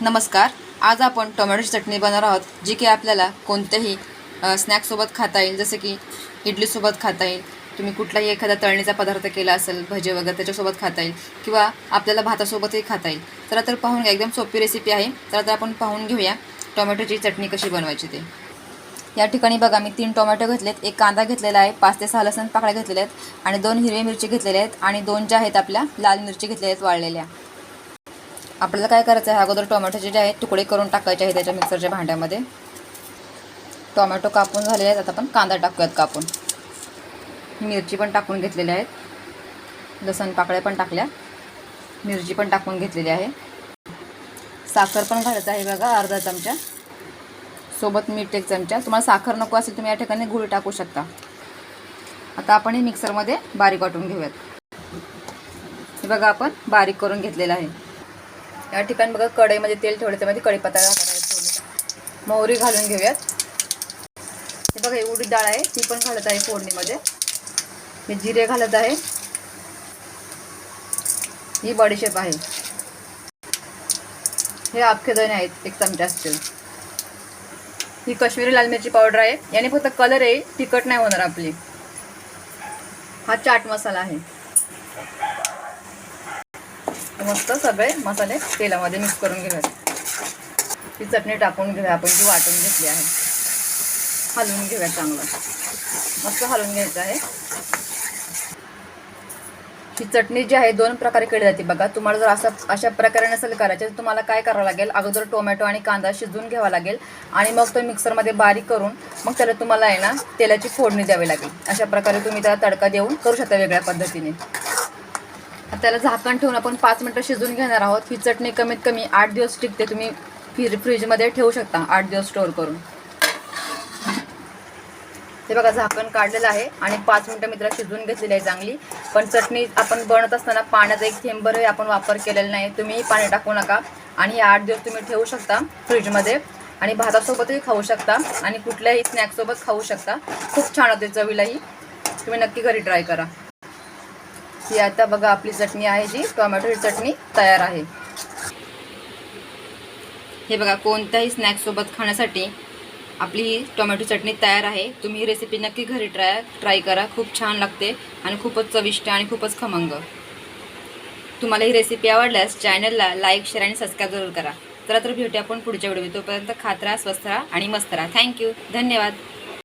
नमस्कार आज आपण टोमॅटोची चटणी बनवणार आहोत जी की आपल्याला कोणत्याही अ, स्नॅक्ससोबत खाता येईल जसं की इडलीसोबत खाता येईल तुम्ही कुठलाही एखादा तळणीचा पदार्थ केला असेल भजे वगैरे त्याच्यासोबत खाता येईल किंवा आपल्याला भातासोबतही खाता येईल. तर तर पाहून घ्या एकदम सोपी रेसिपी आहे. तर तर आपण पाहून घेऊया टोमॅटोची चटणी कशी बनवायची ते. या ठिकाणी बघा मी तीन टोमॅटो घेतलेत एक कांदा घेतलेला आहे पाच ते सहा लसण पाकळ्या घेतलेल्या आहेत आणि दोन हिरवी मिरची घेतलेल्या आहेत आणि दोन ज्या आहेत आपल्या लाल मिरची घेतलेल्या आहेत वाळलेल्या. आपल्याला काय करायचं आहे अगोदर टोमॅटोचे जे आहेत तुकडे करून टाकायचे आहे त्याच्या मिक्सरच्या भांड्यामध्ये. टोमॅटो कापून झालेले आहेत आता आपण कांदा टाकूयात कापून. मिरची पण टाकून घेतलेल्या आहेत. लसण पाकळ्या पण टाकल्या. मिरची पण टाकून घेतलेली आहे. साखर पण घालायचं आहे बघा अर्धा चमचा. सोबत मीठ एक चमचा. तुम्हाला साखर नको असेल तुम्ही या ठिकाणी गुळ टाकू शकता. आता आपण हे मिक्सरमध्ये बारीक वाटून घेऊयात. हे बघा आपण बारीक करून घेतलेलं आहे. या ठिकाणी बघा कढईमध्ये तेल ठेवलं त्यामध्ये म्हणजे कढीपत्ता टाकायचा मोहरी घालून घेऊयात. हे बघा एवढी उडीद डाळ आहे ती पण घालत आहे फोडणीमध्ये. हे जिरे घालत आहे. ही बडीशेप आहे. हे अख्खे आहेत एक चमचा असतील. ही कश्मीरी लाल मिरची पावडर आहे. याने फक्त कलर आहे तिखट नाही होणार आपली. हा चाट मसाला आहे. मस्त सगळे मसाले तेलामध्ये मिक्स करून घेऊयात. ती चटणी टाकून घेऊया आपण जी वाटून घेतली आहे. हलवून घेऊया चांगलं. मस्त हलवून घ्यायचं आहे. ही चटणी जी आहे दोन प्रकारे केली जाते बघा. तुम्हाला जर असं अशा प्रकारे नसेल करायचे तर तुम्हाला काय करावं लागेल? अगोदर टोमॅटो आणि कांदा शिजवून घ्यावा लागेल. आणि मग तो मिक्सरमध्ये बारीक करून मग त्याला तुम्हाला आहे ना तेलाची फोडणी द्यावी लागेल. अशा प्रकारे तुम्ही त्याला तडका देऊन करू शकता वेगळ्या पद्धतीने. त्याला झाकण ठेवून आपण पाच मिनटं शिजवून घेणार आहोत. ही चटणी कमीत कमी आठ दिवस टिकते. तुम्ही फ्रीज फ्रीजमध्ये ठेवू शकता आठ दिवस स्टोअर करून. हे बघा झाकण काढलेलं आहे आणि पाच मिनटं मित्र शिजवून घेतलेली आहे चांगली. पण चटणी आपण बनत असताना पाण्याचा एक थेंबरही आपण वापर केलेला नाही. तुम्ही पाणी टाकू नका आणि हे आठ दिवस तुम्ही ठेवू शकता फ्रीजमध्ये. आणि भातासोबतही खाऊ शकता आणि कुठल्याही स्नॅक्ससोबत खाऊ शकता. खूप छान होते चवीलाही. तुम्ही नक्की घरी ट्राय करा. ही आता बघा आपली चटणी आहे जी टोमॅटोची चटणी तयार आहे. हे बघा कोणत्याही स्नॅक्ससोबत खाण्यासाठी आपली ही टोमॅटो चटणी तयार आहे. तुम्ही ही रेसिपी नक्की घरी ट्राय ट्राय करा. खूप छान लागते आणि खूपच चविष्ट आणि खूपच खमंग. तुम्हाला ही रेसिपी आवडल्यास चॅनलला लाईक शेअर आणि सबस्क्राईब जरूर करा. चला तर भेटूया आपण पुढच्या व्हिडिओ तोपर्यंत खात राहा स्वस्त राहा आणि मस्त राहा. थँक्यू धन्यवाद.